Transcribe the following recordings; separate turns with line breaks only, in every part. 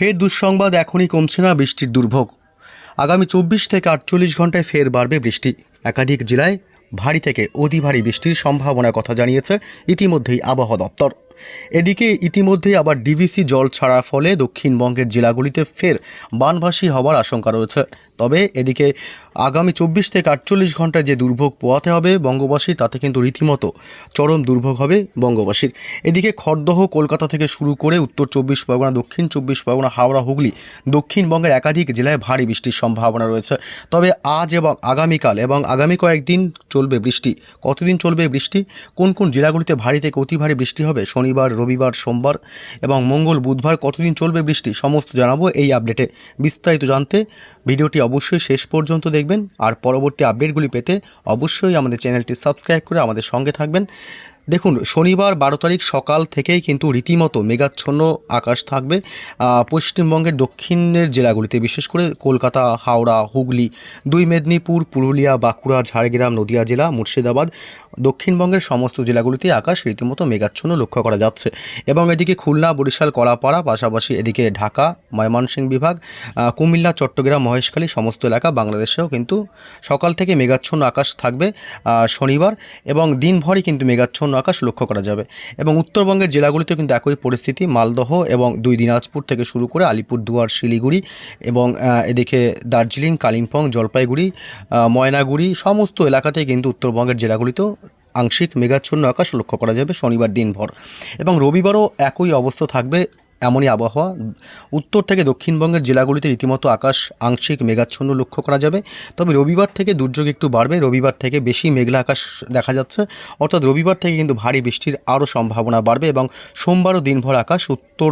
ফের দুঃসংবাদ এখনই কমছে না বৃষ্টির দুর্ভোগ। আগামী চব্বিশ থেকে আটচল্লিশ ঘন্টায় ফের বাড়বে বৃষ্টি। একাধিক জেলায় ভারী থেকে অতি ভারী বৃষ্টির সম্ভাবনার কথা জানিয়েছে ইতিমধ্যেই আবহাওয়া দপ্তর। এদিকে ইতিমধ্যেই আবার ডিভিসি জল ছাড়ার ফলে দক্ষিণবঙ্গের জেলাগুলিতে ফের বানভাসী হওয়ার আশঙ্কা রয়েছে। তবে এদিকে আগামী চব্বিশ থেকে আটচল্লিশ ঘন্টায় যে দুর্ভোগ পোয়াতে হবে বঙ্গবাসী তাতে কিন্তু রীতিমতো চরম দুর্ভোগ হবে বঙ্গবাসীর। এদিকে খড়দহ কলকাতা থেকে শুরু করে উত্তর চব্বিশ পরগনা, দক্ষিণ চব্বিশ পরগনা, হাওড়া, হুগলি দক্ষিণবঙ্গের একাধিক জেলায় ভারী বৃষ্টির সম্ভাবনা রয়েছে। তবে আজ এবং আগামীকাল এবং আগামী কয়েকদিন চলবে বৃষ্টি। কতদিন চলবে বৃষ্টি? কোন কোন জেলাগুলিতে ভারী থেকে অতি ভারী বৃষ্টি হবে শনিবার, রবিবার, সোমবার এবং মঙ্গল, বুধবার কতদিন চলবে বৃষ্টি সমস্ত জানাব এই আপডেটে। বিস্তারিত জানতে ভিডিওটি অবশ্যই শেষ পর্যন্ত দেখবেন। আর পরবর্তী আপডেটগুলি পেতে অবশ্যই আমাদের চ্যানেলটি সাবস্ক্রাইব করে আমাদের সঙ্গে থাকবেন। দেখুন, শনিবার বারো তারিখ সকাল থেকেই কিন্তু রীতিমতো মেঘাচ্ছন্ন আকাশ থাকবে। পশ্চিমবঙ্গের দক্ষিণের জেলাগুলিতে, বিশেষ করে কলকাতা, হাওড়া, হুগলি, দুই মেদিনীপুর, পুরুলিয়া, বাঁকুড়া, ঝাড়গ্রাম, নদিয়া জেলা, মুর্শিদাবাদ, দক্ষিণবঙ্গের সমস্ত জেলাগুলিতে আকাশ রীতিমতো মেঘাচ্ছন্ন লক্ষ্য করা যাচ্ছে। এবং এদিকে খুলনা, বরিশাল, কলাপাড়া, পাশাপাশি এদিকে ঢাকা, ময়মনসিংহ বিভাগ কুমিল্লা, চট্টগ্রাম, মহেশখালী সমস্ত এলাকা বাংলাদেশেও কিন্তু সকাল থেকে মেঘাচ্ছন্ন আকাশ থাকবে শনিবার। এবং দিনভরই কিন্তু মেঘাচ্ছন্ন আকাশ লক্ষ্য করা যাবে। এবং উত্তরবঙ্গের জেলাগুলিতে কিন্তু একই পরিস্থিতি, মালদহ এবং দুই দিনাজপুর থেকে শুরু করে আলিপুরদুয়ার, শিলিগুড়ি এবং এদিকে দার্জিলিং, কালিম্পং, জলপাইগুড়ি ময়নাগুড়ি, সমস্ত এলাকাতেই কিন্তু উত্তরবঙ্গের জেলাগুলিতেও আংশিক মেঘাচ্ছন্ন আকাশ লক্ষ্য করা যাবে শনিবার দিনভর। এবং রবিবারও একই অবস্থা থাকবে এমনই আবহাওয়া। উত্তর থেকে দক্ষিণবঙ্গের জেলাগুলিতে রীতিমতো আকাশ আংশিক মেঘাচ্ছন্ন লক্ষ্য করা যাবে। তবে রবিবার থেকে দুর্যোগ একটু বাড়বে। রবিবার থেকে বেশি মেঘলা আকাশ দেখা যাচ্ছে। অর্থাৎ রবিবার থেকে কিন্তু ভারী বৃষ্টির আরও সম্ভাবনা বাড়বে এবং সোমবারও দিনভর আকাশ উত্তর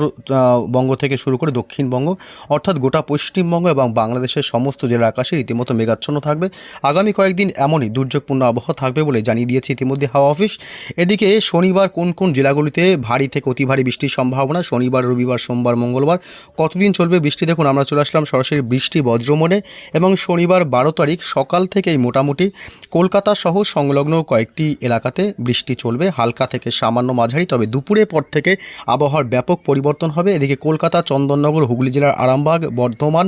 বঙ্গ থেকে শুরু করে দক্ষিণবঙ্গ অর্থাৎ গোটা পশ্চিমবঙ্গ এবং বাংলাদেশের সমস্ত জেলার আকাশে রীতিমতো মেঘাচ্ছন্ন থাকবে। আগামী কয়েকদিন এমনই দুর্যোগপূর্ণ আবহাওয়া থাকবে বলে জানিয়ে দিয়েছে ইতিমধ্যে হাওয়া অফিস। এদিকে শনিবার কোন কোন জেলাগুলিতে ভারী থেকে অতি ভারী বৃষ্টির সম্ভাবনা? শনিবার রবিবার, সোমবার, মঙ্গলবার। কতদিন চলবে বৃষ্টি দেখুন, আমরা চলে আসলাম সরাসরি বৃষ্টি বজ্রমনে এবং শনিবার বারো তারিখ সকাল থেকেই মোটামুটি কলকাতা সহ সংলগ্ন কয়েকটি এলাকাতে বৃষ্টি চলবে। হালকা থেকে সামান্য মাঝারি, তবে দুপুরের পর থেকে আবহাওয়ার ব্যাপক পরিবর্তন হবে। এদিকে কলকাতা, চন্দননগর, হুগলি জেলার আরামবাগ, বর্ধমান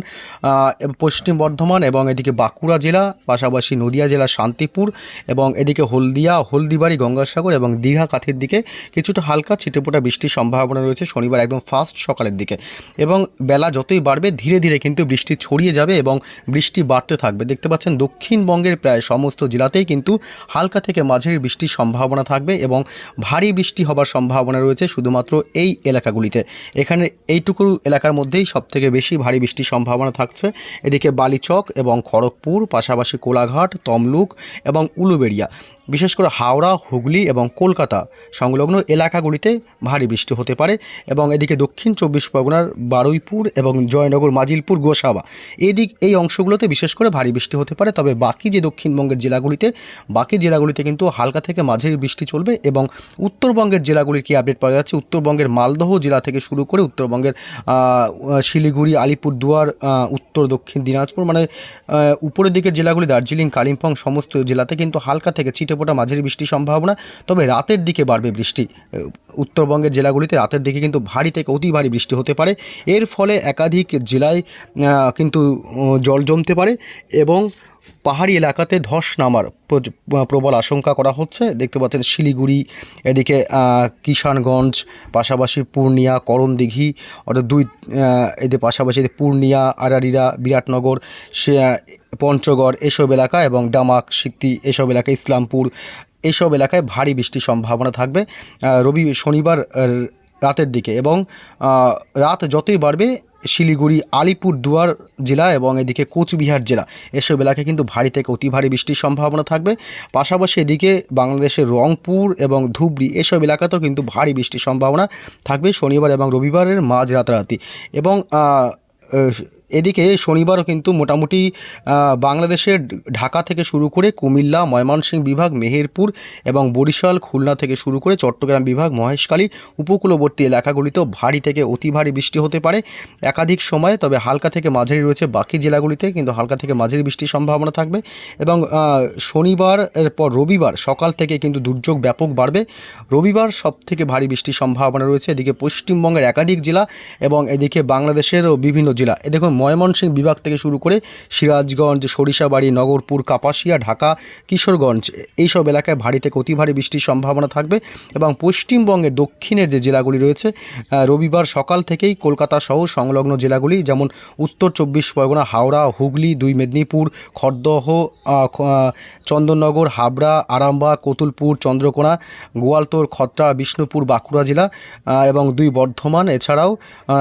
পশ্চিম বর্ধমান এবং এদিকে বাঁকুড়া জেলা, পাশাপাশি নদিয়া জেলার শান্তিপুর এবং এদিকে হলদিয়া, হলদিবাড়ি, গঙ্গাসাগর এবং দীঘা, কাথির দিকে কিছুটা হালকা ছিটেফোঁটা বৃষ্টির সম্ভাবনা রয়েছে। শনিবার একদম ফার্স্ট সকালের দিকে। এবং বেলা যতই বাড়বে, ধীরে ধীরে কিন্তু বৃষ্টি ছড়িয়ে যাবে এবং বৃষ্টি বাড়তে থাকবে। দেখতে পাচ্ছেন, দক্ষিণবঙ্গের প্রায় সমস্ত জেলাতেই কিন্তু হালকা থেকে মাঝারি বৃষ্টির সম্ভাবনা থাকবে এবং ভারী বৃষ্টি হবার সম্ভাবনা রয়েছে শুধুমাত্র এই এলাকাগুলিতে। এখানে এইটুকু এলাকার মধ্যেই সবথেকে বেশি ভারী বৃষ্টির সম্ভাবনা থাকছে। এদিকে বালিচক এবং খড়গপুর, পাশাপাশি কোলাঘাট, তমলুক এবং উলুবেড়িয়া, বিশেষ করে হাওড়া, হুগলি এবং কলকাতা সংলগ্ন এলাকাগুলিতে ভারী বৃষ্টি হতে পারে। এবং এদিকে দক্ষিণ চব্বিশ পরগনার বারুইপুর এবং জয়নগর মাজিলপুর গোসাবা। এদিক এই অংশগুলোতে বিশেষ করে ভারী বৃষ্টি হতে পারে, তবে বাকি যে দক্ষিণবঙ্গের জেলাগুলিতে, বাকি জেলাগুলিতে কিন্তু হালকা থেকে মাঝারি বৃষ্টি চলবে এবং উত্তরবঙ্গের জেলাগুলির কি আপডেট পাওয়া যাচ্ছে? উত্তরবঙ্গের মালদহ জেলা থেকে শুরু করে উত্তরবঙ্গের শিলিগুড়ি, আলিপুরদুয়ার উত্তর দক্ষিণ দিনাজপুর মানে উপরের দিকের জেলাগুলি দার্জিলিং, কালিম্পং সমস্ত জেলাতে কিন্তু হালকা থেকে ছিটেফোঁটা মাঝারি বৃষ্টির সম্ভাবনা। তবে রাতের দিকে বাড়বে বৃষ্টি। উত্তরবঙ্গের জেলাগুলিতে রাতের দিকে কিন্তু ভারী থেকে অতি ভারী বৃষ্টি হতে পারে। এর ফলে একাধিক জেলায় কিন্তু জল জমতে পারে এবং পাহাড়ি এলাকাতে ধস নামার প্রবল আশঙ্কা করা হচ্ছে। দেখতে পাচ্ছেন শিলিগুড়ি, এদিকে কিষানগঞ্জ, পাশাপাশি পূর্ণিয়া, করণদিঘি, অর্থাৎ দুই এদের পাশাপাশি পূর্ণিয়া, আরারিরা, বিরাটনগর, সে পঞ্চগড় এসব এলাকা এবং ডামাক সিক্তি এসব এলাকা, ইসলামপুর এইসব এলাকায় ভারী বৃষ্টির সম্ভাবনা থাকবে। রবি, শনিবার রাতের দিকে এবং রাত যতই বাড়বে, শিলিগুড়ি, আলিপুর দুয়ার জেলা এবং এদিকে কোচবিহার জেলা, এসব এলাকায় কিন্তু ভারী থেকে অতি ভারী বৃষ্টির সম্ভাবনা থাকবে। পাশাপাশি এদিকে বাংলাদেশের রংপুর এবং ধুবড়ি, এসব এলাকাতেও কিন্তু ভারী বৃষ্টির সম্ভাবনা থাকবে শনিবার এবং রবিবারের মাঝ রাতারাতি এবং এদিকে শনিবারও কিন্তু মোটামুটি বাংলাদেশের ঢাকা থেকে শুরু করে কুমিল্লা, ময়মনসিংহ বিভাগ, মেহেরপুর এবং বরিশাল, খুলনা থেকে শুরু করে চট্টগ্রাম বিভাগ, মহেশখালী উপকূলবর্তী এলাকাগুলিতেও ভারী থেকে অতি ভারী বৃষ্টি হতে পারে একাধিক সময়ে। তবে হালকা থেকে মাঝারি রয়েছে বাকি জেলাগুলিতে, কিন্তু হালকা থেকে মাঝারি বৃষ্টির সম্ভাবনা থাকবে এবং শনিবার এর পর রবিবার সকাল থেকে কিন্তু দুর্যোগ ব্যাপক বাড়বে। রবিবার সব থেকে ভারী বৃষ্টির সম্ভাবনা রয়েছে। এদিকে পশ্চিমবঙ্গের একাধিক জেলা এবং এদিকে বাংলাদেশেরও বিভিন্ন জেলা। এ দেখুন ময়মনসিংহ বিভাগ থেকে শুরু করে সিরাজগঞ্জ, সরিষাবাড়ি, নগরপুর, কাপাসিয়া, ঢাকা, কিশোরগঞ্জ এইসব এলাকায় ভারী থেকে অতি ভারী বৃষ্টির সম্ভাবনা থাকবে এবং পশ্চিমবঙ্গের দক্ষিণের যে জেলাগুলি রয়েছে রবিবার সকাল থেকেই কলকাতা সহ সংলগ্ন জেলাগুলি যেমন উত্তর চব্বিশ পরগনা, হাওড়া, হুগলি, দুই মেদিনীপুর, খড়দহ চন্দননগর, হাবড়া, আরামবাগ, কতুলপুর, চন্দ্রকোনা, গোয়ালতোর, খত্রা, বিষ্ণুপুর, বাঁকুড়া জেলা এবং দুই বর্ধমান, এছাড়াও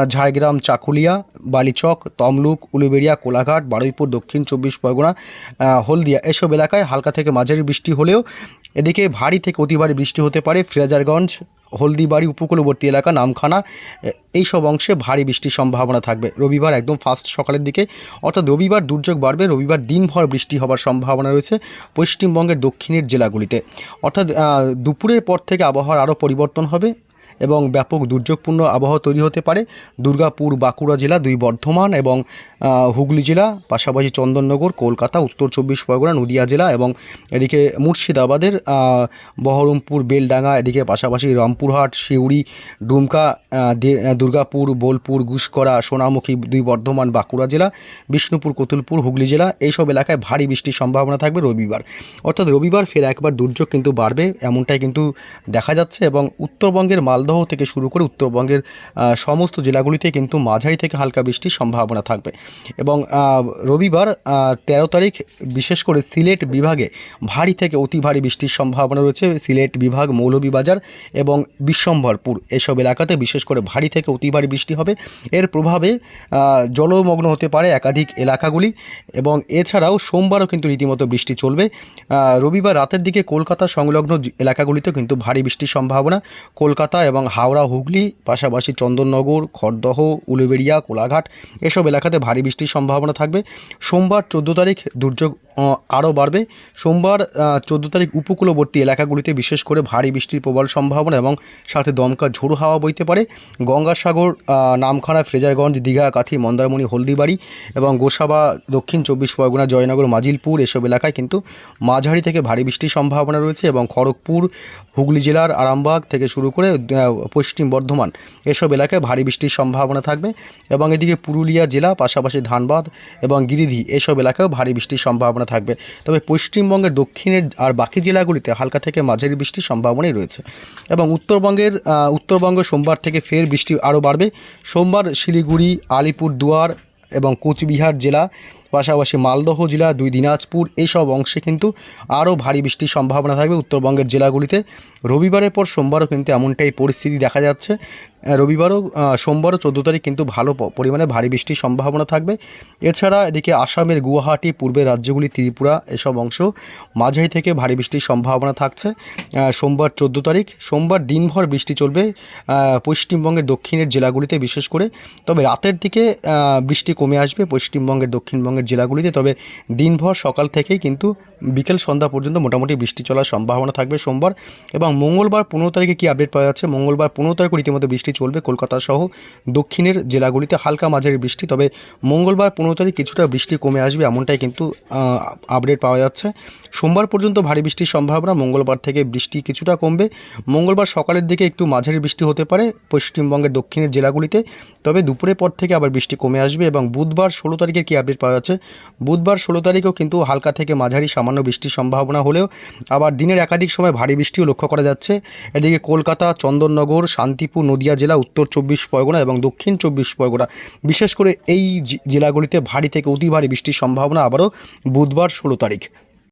ঝাড়গ্রাম, চাকুলিয়া, বালিচক তমলুক, উলুবেড়িয়া, কোলাঘাট, বারুইপুর, দক্ষিণ চব্বিশ পরগনা হলদিয়া এসব এলাকায় হালকা থেকে মাঝারি বৃষ্টি হলেও এদিকে ভারী থেকে অতি ভারী বৃষ্টি হতে পারে। ফিরাজারগঞ্জ, হলদিবাড়ি, উপকূলবর্তী এলাকা, নামখানা, এ- এইসব অংশে ভারী বৃষ্টির সম্ভাবনা থাকবে। রবিবার একদম ফার্স্ট সকালের দিকে, অর্থাৎ রবিবার দুর্যোগ বাড়বে, রবিবার দিনভর বৃষ্টি হবার সম্ভাবনা রয়েছে পশ্চিমবঙ্গের দক্ষিণের জেলাগুলিতে। অর্থাৎ দুপুরের পর থেকে আবহাওয়ার আরও পরিবর্তন হবে। এবং ব্যাপক দুর্যোগপূর্ণ আবহাওয়া তৈরি হতে পারে। দুর্গাপুর, বাঁকুড়া জেলা দুই বর্ধমান এবং হুগলি জেলা, পাশাপাশি চন্দননগর, কলকাতা, উত্তর চব্বিশ পরগনা, নদিয়া জেলা এবং এদিকে মুর্শিদাবাদের বহরমপুর, বেলডাঙ্গা, এদিকে পাশাপাশি রামপুরহাট, সিউড়ি ডুমকা দুর্গাপুর, বোলপুর, গুসকরা, সোনামুখী দুই বর্ধমান, বাঁকুড়া জেলা, বিষ্ণুপুর, কতুলপুর, হুগলি জেলা, এইসব এলাকায় ভারী বৃষ্টির সম্ভাবনা থাকবে রবিবার। অর্থাৎ রবিবার ফের একবার দুর্যোগ কিন্তু বাড়বে, এমনটাই কিন্তু দেখা যাচ্ছে এবং উত্তরবঙ্গের মালদহ থেকে শুরু করে উত্তরবঙ্গের সমস্ত জেলাগুলিতে কিন্তু মাঝারি থেকে হালকা বৃষ্টির সম্ভাবনা থাকবে। এবং রবিবার তেরো তারিখ, বিশেষ করে সিলেট বিভাগে ভারী থেকে অতি ভারী বৃষ্টির সম্ভাবনা রয়েছে। সিলেট বিভাগ, মৌলভীবাজার এবং বিশ্বম্ভরপুর এসব এলাকাতে বিশেষ করে ভারী থেকে অতি ভারী বৃষ্টি হবে। এর প্রভাবে জলমগ্ন হতে পারে একাধিক এলাকাগুলি এবং এছাড়াও সোমবারও কিন্তু রীতিমতো বৃষ্টি চলবে। রবিবার রাতের দিকে কলকাতা সংলগ্ন এলাকাগুলিতেও কিন্তু ভারী বৃষ্টির সম্ভাবনা। কলকাতা এবং হাওড়া, হুগলি, পাশাপাশি চন্দননগর, খড়দহ, উলুবেড়িয়া, কোলাঘাট এসব এলাকাতে ভারী বৃষ্টির সম্ভাবনা থাকবে। সোমবার চোদ্দ তারিখ দুর্যোগ আরও বাড়বে। সোমবার চোদ্দ তারিখ উপকূলবর্তী এলাকাগুলিতে বিশেষ করে ভারী বৃষ্টির প্রবল সম্ভাবনা এবং সাথে দমকা ঝোড়ো হাওয়া বইতে পারে। গঙ্গাসাগর নামখানা, ফ্রেজারগঞ্জ, দীঘা, কাথি, মন্দারমণি, হলদিবাড়ি এবং গোসাবা, দক্ষিণ চব্বিশ পরগনা, জয়নগর, মাজিলপুর এসব এলাকায় কিন্তু মাঝারি থেকে ভারী বৃষ্টির সম্ভাবনা রয়েছে এবং খড়গপুর, হুগলি জেলার আরামবাগ থেকে শুরু করে পশ্চিম বর্ধমান। এসব এলাকায় ভারী বৃষ্টির সম্ভাবনা থাকবে এবং এদিকে পুরুলিয়া জেলা, পাশাপাশি ধানবাদ এবং গিরিধি, এসব এলাকায়ও ভারী বৃষ্টির সম্ভাবনা থাকবে। তবে পশ্চিমবঙ্গের দক্ষিণের আর বাকি জেলাগুলিতে হালকা থেকে মাঝারি বৃষ্টির সম্ভাবনাই রয়েছে এবং উত্তরবঙ্গের উত্তরবঙ্গ সোমবার থেকে ফের বৃষ্টি আরও বাড়বে। সোমবার শিলিগুড়ি আলিপুর দুয়ার এবং কোচবিহার জেলা পাশাপাশি মালদহ জেলা, দুই দিনাজপুর এইসব অংশে কিন্তু আরও ভারী বৃষ্টির সম্ভাবনা থাকবে। উত্তরবঙ্গের জেলাগুলিতে রবিবারের পর সোমবারও কিন্তু এমনটাই পরিস্থিতি দেখা যাচ্ছে। রবিবারও সোমবারও চোদ্দ তারিখ কিন্তু ভালো পরিমাণে ভারী বৃষ্টির সম্ভাবনা থাকবে। এছাড়া এদিকে আসামের, গুয়াহাটি, পূর্বের রাজ্যগুলি, ত্রিপুরা এসব অংশ মাঝারি থেকে ভারী বৃষ্টির সম্ভাবনা থাকছে। সোমবার চোদ্দ তারিখ, সোমবার দিনভর বৃষ্টি চলবে পশ্চিমবঙ্গের দক্ষিণের জেলাগুলিতে বিশেষ করে। তবে রাতের দিকে বৃষ্টি কমে আসবে পশ্চিমবঙ্গের, দক্ষিণবঙ্গের জেলাগুলিতে। তবে দিনভর সকাল থেকেই কিন্তু বিকেল সন্ধ্যা পর্যন্ত মোটামুটি বৃষ্টি চলার সম্ভাবনা থাকবে সোমবার। এবং মঙ্গলবার পনেরো তারিখে কি আপডেট পাওয়া যাচ্ছে? মঙ্গলবার পনেরো তারিখ রীতিমতো বৃষ্টি চলবে কলকাতা সহ দক্ষিণের জেলাগুলিতে হালকা মাঝারি বৃষ্টি। তবে মঙ্গলবার পনেরো তারিখ কিছুটা বৃষ্টি কমে আসবে এমনটাই কিন্তু আপডেট পাওয়া যাচ্ছে। সোমবার পর্যন্ত ভারী বৃষ্টির সম্ভাবনা, মঙ্গলবার থেকে বৃষ্টি কিছুটা কমবে। মঙ্গলবার সকালের দিকে একটু মাঝারি বৃষ্টি হতে পারে পশ্চিমবঙ্গের দক্ষিণের জেলাগুলিতে। তবে দুপুরের পর থেকে আবার বৃষ্টি কমে আসবে এবং বুধবার ষোলো তারিখে কি আপডেট পাওয়া যাচ্ছে? বুধবার ষোলো তারিখেও কিন্তু হালকা থেকে মাঝারি সামান্য বৃষ্টির সম্ভাবনা হলেও আবার দিনের একাধিক সময় ভারী বৃষ্টিও লক্ষ্য করা যাচ্ছে। এদিকে কলকাতা, চন্দননগর, শান্তিপুর, নদিয়া জেলা, উত্তর চব্বিশ পরগনা এবং দক্ষিণ চব্বিশ পরগনা। বিশেষ করে এই জেলাগুলিতে ভারী থেকে অতি ভারী বৃষ্টির সম্ভাবনা আবারও বুধবার ষোলো তারিখ।